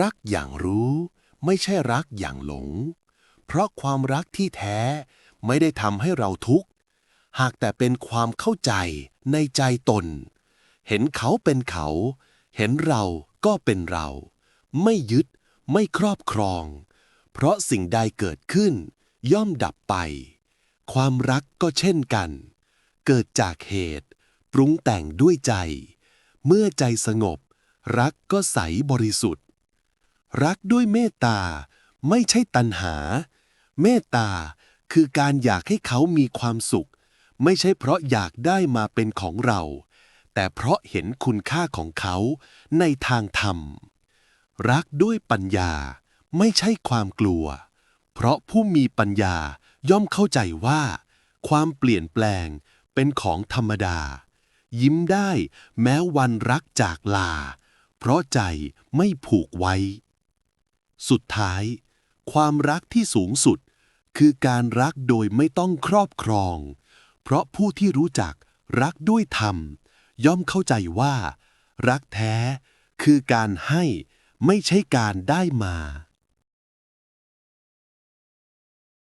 รักอย่างรู้ไม่ใช่รักอย่างหลง เพราะความรักที่แท้ไม่ได้ทำให้เราทุกข์ หากแต่เป็นความเข้าใจในใจตน เห็นเขาเป็นเขา เห็นเราก็เป็นเรา ไม่ยึด ไม่ครอบครอง เพราะสิ่งใดเกิดขึ้น ย่อมดับไป ความรักก็เช่นกัน เกิดจากเหตุ ปรุงแต่งด้วยใจ เมื่อใจสงบ รักก็ใสบริสุทธิ์ รักด้วยเมตตา ไม่ใช่ตัณหา เมตตาคือการอยากให้เขามีความสุข ไม่ใช่เพราะอยากได้มาเป็นของเรา แต่เพราะเห็นคุณค่าของเขาในทางธรรม รักด้วยปัญญา ไม่ใช่ความกลัว เพราะผู้มีปัญญาย่อมเข้าใจว่า ความเปลี่ยนแปลงเป็นของธรรมดา ยิ้มได้แม้วันรักจากลา เพราะใจไม่ผูกไว้ สุดท้าย ความรักที่สูงสุด คือการรักโดยไม่ต้องครอบครอง เพราะผู้ที่รู้จักรักด้วยธรรม ย่อมเข้าใจว่า รักแท้ คือการให้ไม่ใช่การได้มา